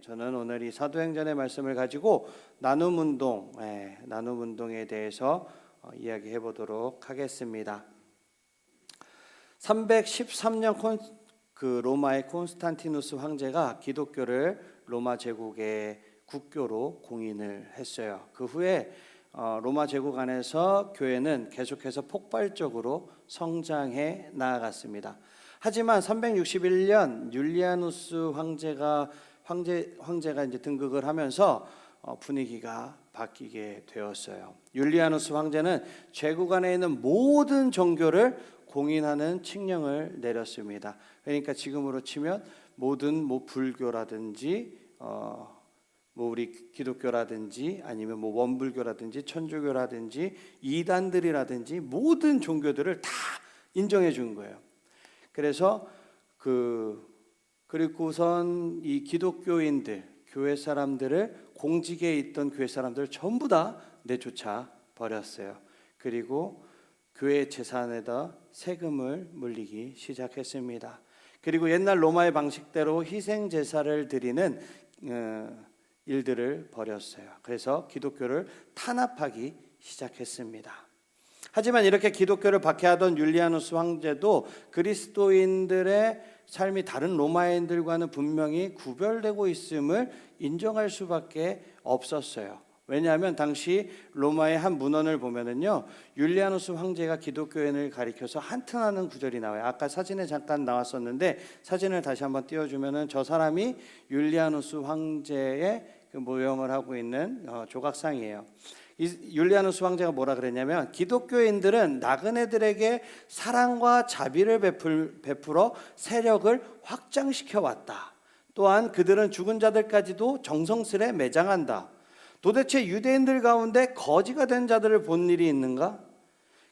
저는 오늘 이 사도행전의 말씀을 가지고 나눔 운동, 예, 나눔 운동에 대해서 어, 이야기해 보도록 하겠습니다. 313년 콘, 그 로마의 콘스탄티누스 황제가 기독교를 로마 제국의 국교로 공인을 했어요. 그 후에 어, 로마 제국 안에서 교회는 계속해서 폭발적으로 성장해 나아갔습니다. 하지만 361년 율리아누스 황제가 황제 황제가 이제 등극을 하면서 어, 분위기가 바뀌게 되었어요. 율리아누스 황제는 제국 안에 있는 모든 종교를 공인하는 칙령을 내렸습니다. 그러니까 지금으로 치면 모든 뭐 불교라든지 어, 뭐 우리 기독교라든지 아니면 뭐 원불교라든지 천주교라든지 이단들이라든지 모든 종교들을 다 인정해 준 거예요. 그래서 그 그리고 우선 이 기독교인들 교회 사람들을 공직에 있던 교회 사람들 전부 다 내쫓아 버렸어요. 그리고 교회 재산에다 세금을 물리기 시작했습니다. 그리고 옛날 로마의 방식대로 희생 제사를 드리는 어, 일들을 벌였어요. 그래서 기독교를 탄압하기 시작했습니다. 하지만 이렇게 기독교를 박해하던 율리아누스 황제도 그리스도인들의 삶이 다른 로마인들과는 분명히 구별되고 있음을 인정할 수밖에 없었어요. 왜냐하면 당시 로마의 한 문헌을 보면은요 율리아누스 황제가 기독교인을 가리켜서 한탄하는 구절이 나와요. 아까 사진에 잠깐 나왔었는데 사진을 다시 한번 띄워주면은 저 사람이 율리아누스 황제의 그 모형을 하고 있는 어, 조각상이에요. 이 율리아누스 황제가 뭐라 그랬냐면 기독교인들은 나그네들에게 사랑과 자비를 베풀, 베풀어 세력을 확장시켜 왔다. 또한 그들은 죽은 자들까지도 정성스레 매장한다. 도대체 유대인들 가운데 거지가 된 자들을 본 일이 있는가?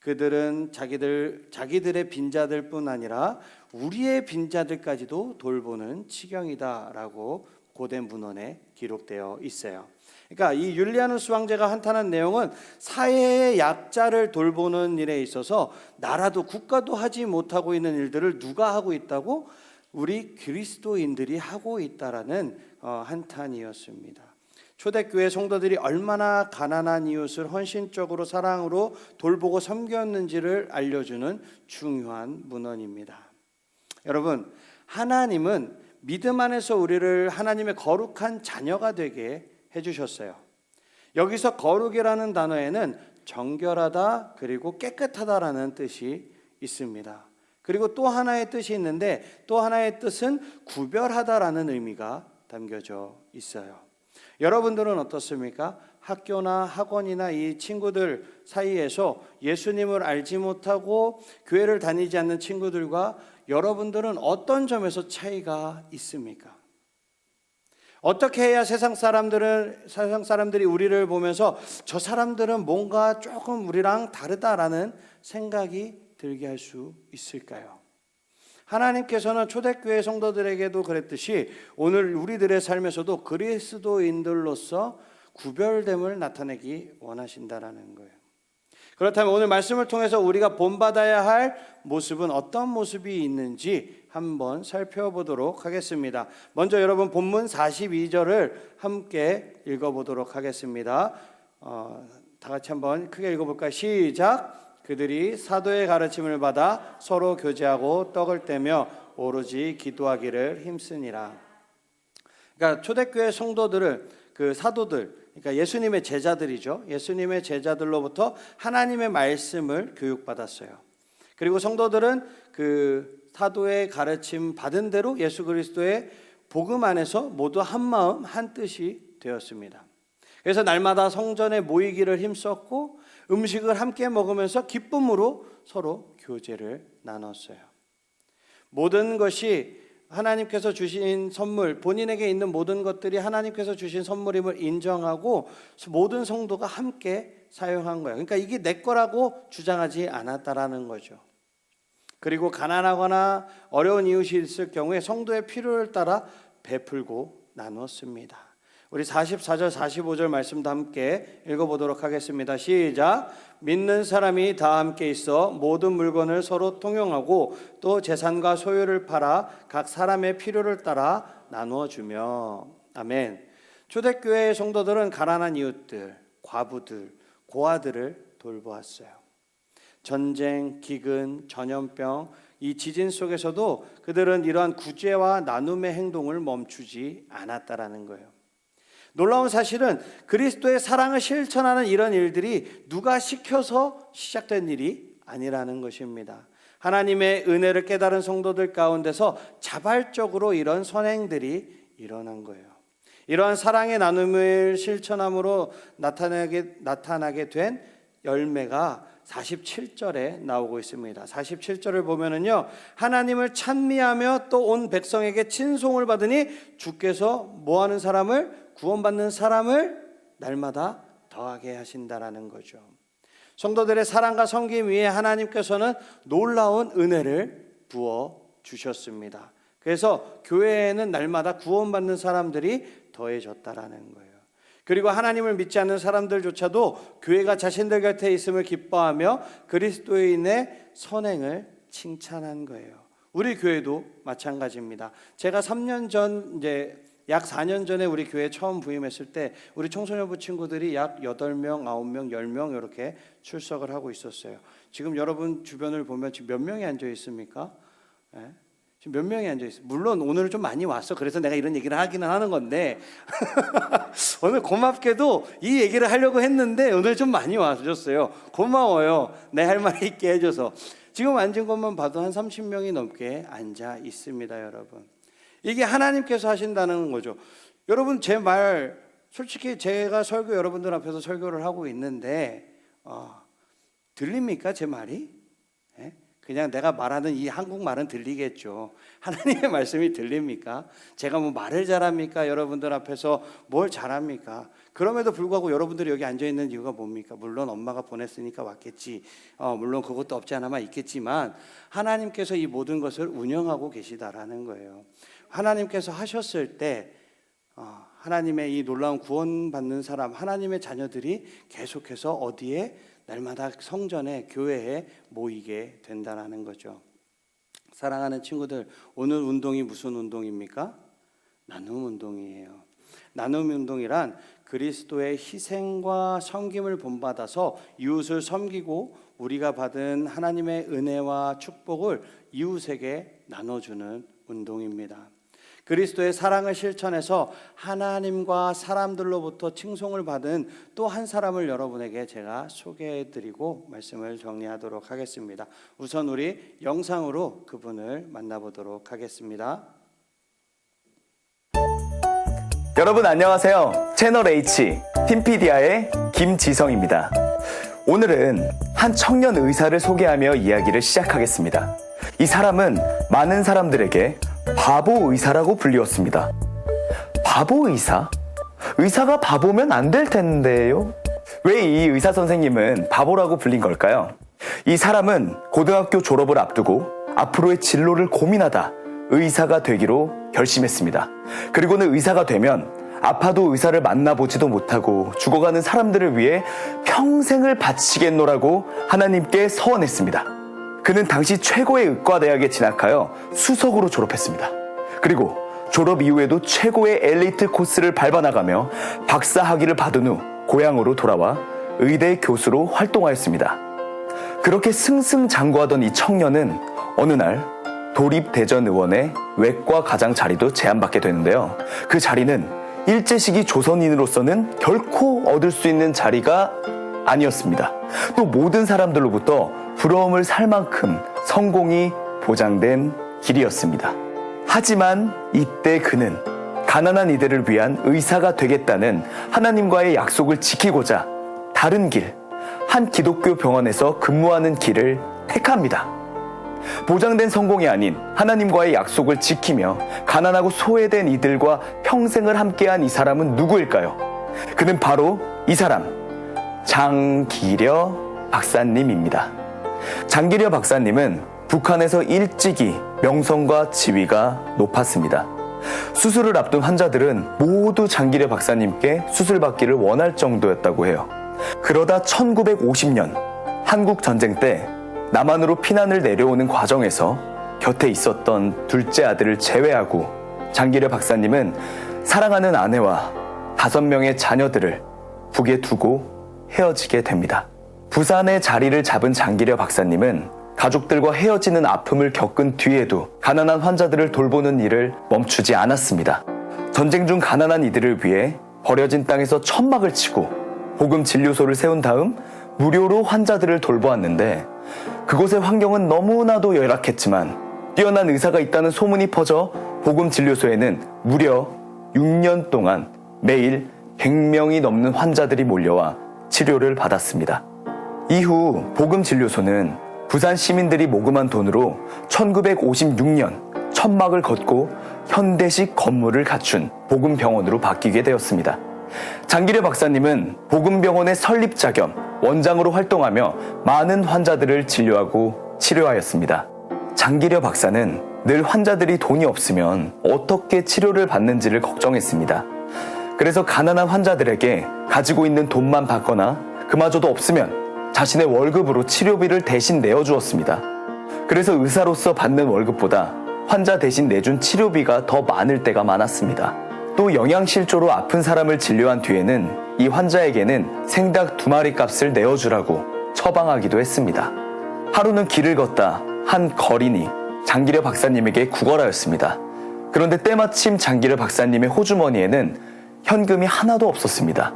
그들은 자기들 자기들의 빈자들뿐 아니라 우리의 빈자들까지도 돌보는 치경이다라고 고대 문헌에 기록되어 있어요. 그러니까 이 율리아누스 황제가 한탄한 내용은 사회의 약자를 돌보는 일에 있어서 나라도 국가도 하지 못하고 있는 일들을 누가 하고 있다고 우리 그리스도인들이 하고 있다라는 어, 한탄이었습니다. 초대교회 성도들이 얼마나 가난한 이웃을 헌신적으로 사랑으로 돌보고 섬겼는지를 알려주는 중요한 문헌입니다. 여러분, 하나님은 믿음 안에서 우리를 하나님의 거룩한 자녀가 되게 해주셨어요. 여기서 거룩이라는 단어에는 정결하다 그리고 깨끗하다라는 뜻이 있습니다. 그리고 또 하나의 뜻이 있는데 또 하나의 뜻은 구별하다라는 의미가 담겨져 있어요. 여러분들은 어떻습니까? 학교나 학원이나 이 친구들 사이에서 예수님을 알지 못하고 교회를 다니지 않는 친구들과 여러분들은 어떤 점에서 차이가 있습니까? 어떻게 해야 세상 사람들은 세상 사람들이 우리를 보면서 저 사람들은 뭔가 조금 우리랑 다르다라는 생각이 들게 할 수 있을까요? 하나님께서는 초대교회 성도들에게도 그랬듯이 오늘 우리들의 삶에서도 그리스도인들로서 구별됨을 나타내기 원하신다라는 거예요. 그렇다면 오늘 말씀을 통해서 우리가 본받아야 할 모습은 어떤 모습이 있는지 한번 살펴보도록 하겠습니다. 먼저 여러분 본문 42절을 함께 읽어보도록 하겠습니다. 어, 다 같이 한번 크게 읽어볼까요? 시작. 그들이 사도의 가르침을 받아 서로 교제하고 떡을 떼며 오로지 기도하기를 힘쓰니라. 그러니까 초대교회 성도들을 그 사도들 그러니까 예수님의 제자들이죠. 예수님의 제자들로부터 하나님의 말씀을 교육받았어요. 그리고 성도들은 그 사도의 가르침 받은 대로 예수 그리스도의 복음 안에서 모두 한 마음 한 뜻이 되었습니다. 그래서 날마다 성전에 모이기를 힘썼고 음식을 함께 먹으면서 기쁨으로 서로 교제를 나눴어요. 모든 것이 하나님께서 주신 선물, 본인에게 있는 모든 것들이 하나님께서 주신 선물임을 인정하고 모든 성도가 함께 사용한 거예요. 그러니까 이게 내 거라고 주장하지 않았다라는 거죠. 그리고 가난하거나 어려운 이웃이 있을 경우에 성도의 필요를 따라 베풀고 나눴습니다. 우리 44절 45절 말씀도 함께 읽어보도록 하겠습니다. 시작. 믿는 사람이 다 함께 있어 모든 물건을 서로 통용하고 또 재산과 소유를 팔아 각 사람의 필요를 따라 나누어 주며 아멘. 초대교회의 성도들은 가난한 이웃들, 과부들, 고아들을 돌보았어요. 전쟁, 기근, 전염병, 이 지진 속에서도 그들은 이러한 구제와 나눔의 행동을 멈추지 않았다라는 거예요. 놀라운 사실은 그리스도의 사랑을 실천하는 이런 일들이 누가 시켜서 시작된 일이 아니라는 것입니다. 하나님의 은혜를 깨달은 성도들 가운데서 자발적으로 이런 선행들이 일어난 거예요. 이러한 사랑의 나눔을 실천함으로 나타나게 나타나게 된 열매가 47절에 나오고 있습니다. 47절을 보면은요. 하나님을 찬미하며 또 온 백성에게 친송을 받으니 주께서 뭐 하는 사람을 구원받는 사람을 날마다 더하게 하신다라는 거죠. 성도들의 사랑과 섬김 위에 하나님께서는 놀라운 은혜를 부어 주셨습니다. 그래서 교회에는 날마다 구원받는 사람들이 더해졌다라는 거예요. 그리고 하나님을 믿지 않는 사람들조차도 교회가 자신들 곁에 있음을 기뻐하며 그리스도인의 선행을 칭찬한 거예요. 우리 교회도 마찬가지입니다. 제가 3년 전 이제 약 4년 전에 우리 교회 처음 부임했을 때 우리 청소년부 친구들이 약 8명, 9명, 10명 이렇게 출석을 하고 있었어요. 지금 여러분 주변을 보면 지금 몇 명이 앉아 있습니까? 예? 지금 몇 명이 앉아 있어요. 물론 오늘은 좀 많이 왔어. 그래서 내가 이런 얘기를 하기는 하는 건데 오늘 고맙게도 이 얘기를 하려고 했는데 오늘 좀 많이 와주셨어요. 고마워요. 내 할 말 있게 해줘서 지금 앉은 것만 봐도 한 30명이 넘게 앉아 있습니다, 여러분. 이게 하나님께서 하신다는 거죠. 여러분 제 말 솔직히 제가 설교 여러분들 앞에서 설교를 하고 있는데 어, 들립니까 제 말이? 예? 그냥 내가 말하는 이 한국말은 들리겠죠. 하나님의 말씀이 들립니까? 제가 뭐 말을 잘합니까? 여러분들 앞에서 뭘 잘합니까? 그럼에도 불구하고 여러분들이 여기 앉아 있는 이유가 뭡니까? 물론 엄마가 보냈으니까 왔겠지. 어, 물론 그것도 없지 않아만 있겠지만 하나님께서 이 모든 것을 운영하고 계시다라는 거예요. 하나님께서 하셨을 때 어, 하나님의 이 놀라운 구원받는 사람, 하나님의 자녀들이 계속해서 어디에 날마다 성전에 교회에 모이게 된다라는 거죠. 사랑하는 친구들, 오늘 운동이 무슨 운동입니까? 나눔 운동이에요. 나눔 운동이란 그리스도의 희생과 섬김을 본받아서 이웃을 섬기고 우리가 받은 하나님의 은혜와 축복을 이웃에게 나눠주는 운동입니다. 그리스도의 사랑을 실천해서 하나님과 사람들로부터 칭송을 받은 또 한 사람을 여러분에게 제가 소개해 드리고 말씀을 정리하도록 하겠습니다. 우선 우리 영상으로 그분을 만나보도록 하겠습니다. 여러분 안녕하세요. 채널 H 팀피디아의 김지성입니다. 오늘은 한 청년 의사를 소개하며 이야기를 시작하겠습니다. 이 사람은 많은 사람들에게 바보 의사라고 불리웠습니다. 바보 의사? 의사가 바보면 안 될 텐데요? 왜 이 의사 선생님은 바보라고 불린 걸까요? 이 사람은 고등학교 졸업을 앞두고 앞으로의 진로를 고민하다 의사가 되기로 결심했습니다. 그리고는 의사가 되면 아파도 의사를 만나보지도 못하고 죽어가는 사람들을 위해 평생을 바치겠노라고 하나님께 서원했습니다. 그는 당시 최고의 의과대학에 진학하여 수석으로 졸업했습니다. 그리고 졸업 이후에도 최고의 엘리트 코스를 밟아나가며 박사 학위를 받은 후 고향으로 돌아와 의대 교수로 활동하였습니다. 그렇게 승승장구하던 이 청년은 어느 날 도립대전 의원의 외과 가장 자리도 제안받게 되는데요. 그 자리는 일제시기 조선인으로서는 결코 얻을 수 있는 자리가 아니었습니다. 또 모든 사람들로부터 부러움을 살 만큼 성공이 보장된 길이었습니다. 하지만 이때 그는 가난한 이들을 위한 의사가 되겠다는 하나님과의 약속을 지키고자 다른 길, 한 기독교 병원에서 근무하는 길을 택합니다. 보장된 성공이 아닌 하나님과의 약속을 지키며 가난하고 소외된 이들과 평생을 함께한 이 사람은 누구일까요? 그는 바로 이 사람, 장기려 박사님입니다. 장기려 박사님은 북한에서 일찍이 명성과 지위가 높았습니다. 수술을 앞둔 환자들은 모두 장기려 박사님께 수술받기를 원할 정도였다고 해요. 그러다 1950년 한국 전쟁 때 남한으로 피난을 내려오는 과정에서 곁에 있었던 둘째 아들을 제외하고 장기려 박사님은 사랑하는 아내와 다섯 명의 자녀들을 북에 두고 헤어지게 됩니다. 부산에 자리를 잡은 장기려 박사님은 가족들과 헤어지는 아픔을 겪은 뒤에도 가난한 환자들을 돌보는 일을 멈추지 않았습니다. 전쟁 중 가난한 이들을 위해 버려진 땅에서 천막을 치고 복음 진료소를 세운 다음 무료로 환자들을 돌보았는데 그곳의 환경은 너무나도 열악했지만 뛰어난 의사가 있다는 소문이 퍼져 복음 진료소에는 무려 6년 동안 매일 100명이 넘는 환자들이 몰려와 치료를 받았습니다. 이후 복음 진료소는 부산 시민들이 모금한 돈으로 1956년 천막을 걷고 현대식 건물을 갖춘 복음병원으로 바뀌게 되었습니다. 장기려 박사님은 복음병원의 설립자 겸 원장으로 활동하며 많은 환자들을 진료하고 치료하였습니다. 장기려 박사는 늘 환자들이 돈이 없으면 어떻게 치료를 받는지를 걱정했습니다. 그래서 가난한 환자들에게 가지고 있는 돈만 받거나 그마저도 없으면 자신의 월급으로 치료비를 대신 내어주었습니다. 그래서 의사로서 받는 월급보다 환자 대신 내준 치료비가 더 많을 때가 많았습니다. 또 영양실조로 아픈 사람을 진료한 뒤에는 이 환자에게는 생닭 두 마리 값을 내어주라고 처방하기도 했습니다. 하루는 길을 걷다 한 거린이 장기려 박사님에게 구걸하였습니다. 그런데 때마침 장기려 박사님의 호주머니에는 현금이 하나도 없었습니다.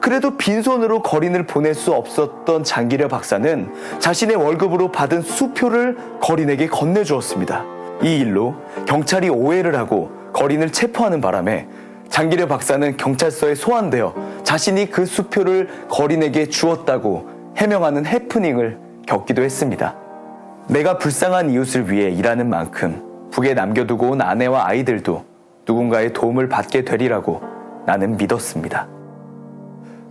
그래도 빈손으로 거린을 보낼 수 없었던 장기려 박사는 자신의 월급으로 받은 수표를 거린에게 건네주었습니다. 이 일로 경찰이 오해를 하고 거린을 체포하는 바람에 장기려 박사는 경찰서에 소환되어 자신이 그 수표를 거린에게 주었다고 해명하는 해프닝을 겪기도 했습니다. 내가 불쌍한 이웃을 위해 일하는 만큼 북에 남겨두고 온 아내와 아이들도 누군가의 도움을 받게 되리라고 나는 믿었습니다.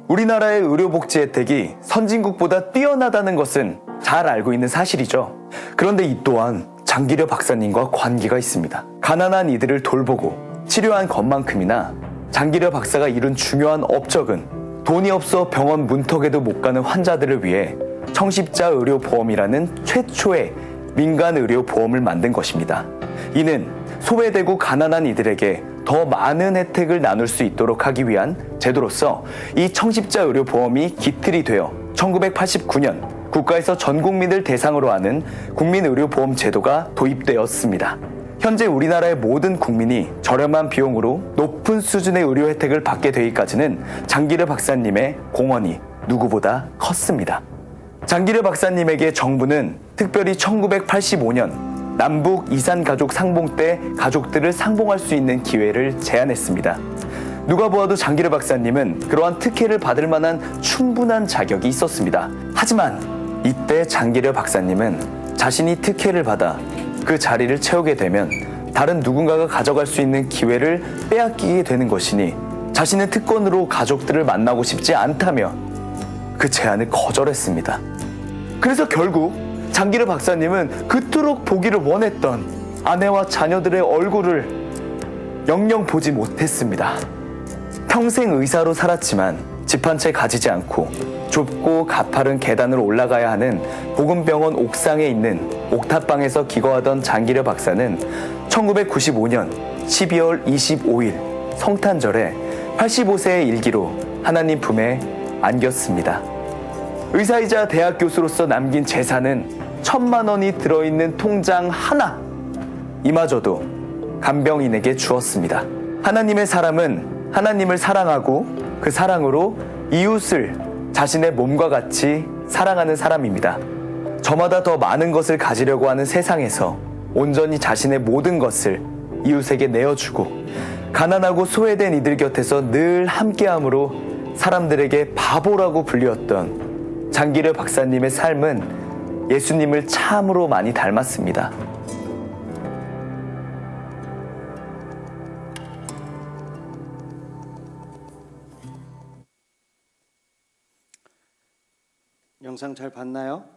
우리나라의 의료복지 혜택이 선진국보다 뛰어나다는 것은 잘 알고 있는 사실이죠. 그런데 이 또한 장기려 박사님과 관계가 있습니다. 가난한 이들을 돌보고 치료한 것만큼이나 장기려 박사가 이룬 중요한 업적은 돈이 없어 병원 문턱에도 못 가는 환자들을 위해 청십자 의료보험이라는 최초의 민간 의료보험을 만든 것입니다. 이는 소외되고 가난한 이들에게 더 많은 혜택을 나눌 수 있도록 하기 위한 제도로서 이 청십자 의료 보험이 기틀이 되어 1989년 국가에서 전 국민을 대상으로 하는 국민의료보험 제도가 도입되었습니다. 현재 우리나라의 모든 국민이 저렴한 비용으로 높은 수준의 의료 혜택을 받게 되기까지는 장기르 박사님의 공헌이 누구보다 컸습니다. 장기르 박사님에게 정부는 특별히 1985년 남북 이산 가족 상봉 때 가족들을 상봉할 수 있는 기회를 제안했습니다. 누가 보아도 장기르 박사님은 그러한 특혜를 받을 만한 충분한 자격이 있었습니다. 하지만 이때 장기르 박사님은 자신이 특혜를 받아 그 자리를 채우게 되면 다른 누군가가 가져갈 수 있는 기회를 빼앗기게 되는 것이니 자신의 특권으로 가족들을 만나고 싶지 않다며 그 제안을 거절했습니다. 그래서 결국 장기르 박사님은 그토록 보기를 원했던 아내와 자녀들의 얼굴을 영영 보지 못했습니다. 평생 의사로 살았지만 집 한 채 가지지 않고 좁고 가파른 계단을 올라가야 하는 보건병원 옥상에 있는 옥탑방에서 기거하던 장기려 박사는 1995년 12월 25일 성탄절에 85세의 일기로 하나님 품에 안겼습니다. 의사이자 대학 교수로서 남긴 재산은 천만 원이 들어있는 통장 하나 이마저도 간병인에게 주었습니다. 하나님의 사람은 하나님을 사랑하고 그 사랑으로 이웃을 자신의 몸과 같이 사랑하는 사람입니다. 저마다 더 많은 것을 가지려고 하는 세상에서 온전히 자신의 모든 것을 이웃에게 내어주고 가난하고 소외된 이들 곁에서 늘 함께함으로 사람들에게 바보라고 불리웠던 장기르 박사님의 삶은 예수님을 참으로 많이 닮았습니다. 영상 잘 봤나요?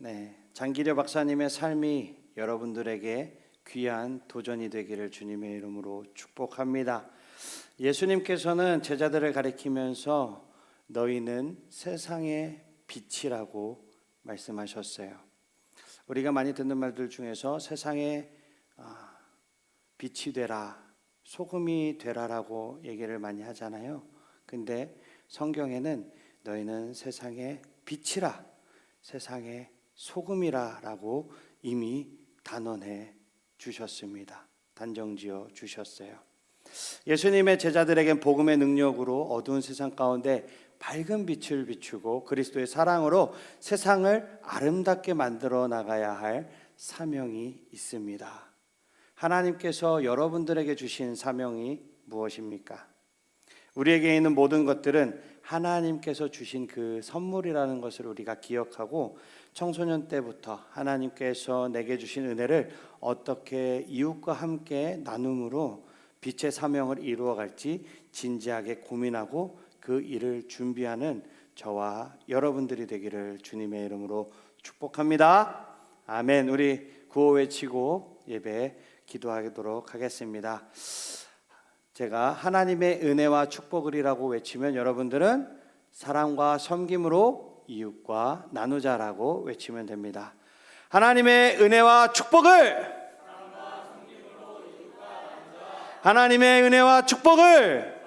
네, 장기려 박사님의 삶이 여러분들에게 귀한 도전이 되기를 주님의 이름으로 축복합니다. 예수님께서는 제자들을 가리키면서 너희는 세상의 빛이라고 말씀하셨어요. 우리가 많이 듣는 말들 중에서 세상에 아, 빛이 되라, 소금이 되라라고 얘기를 많이 하잖아요. 근데 성경에는 너희는 세상의 빛이라, 세상의 소금이라라고 이미 단언해 주셨습니다. 단정지어 주셨어요. 예수님의 제자들에겐 복음의 능력으로 어두운 세상 가운데 밝은 빛을 비추고 그리스도의 사랑으로 세상을 아름답게 만들어 나가야 할 사명이 있습니다. 하나님께서 여러분들에게 주신 사명이 무엇입니까? 우리에게 있는 모든 것들은 하나님께서 주신 그 선물이라는 것을 우리가 기억하고 청소년 때부터 하나님께서 내게 주신 은혜를 어떻게 이웃과 함께 나눔으로 빛의 사명을 이루어 갈지 진지하게 고민하고 그 일을 준비하는 저와 여러분들이 되기를 주님의 이름으로 축복합니다. 아멘. 우리 구호 외치고 예배 기도하도록 하겠습니다. 제가 하나님의 은혜와 축복을이라고 외치면 여러분들은 사랑과 섬김으로 이웃과 나누자라고 외치면 됩니다. 하나님의 은혜와 축복을 하나님의 은혜와 축복을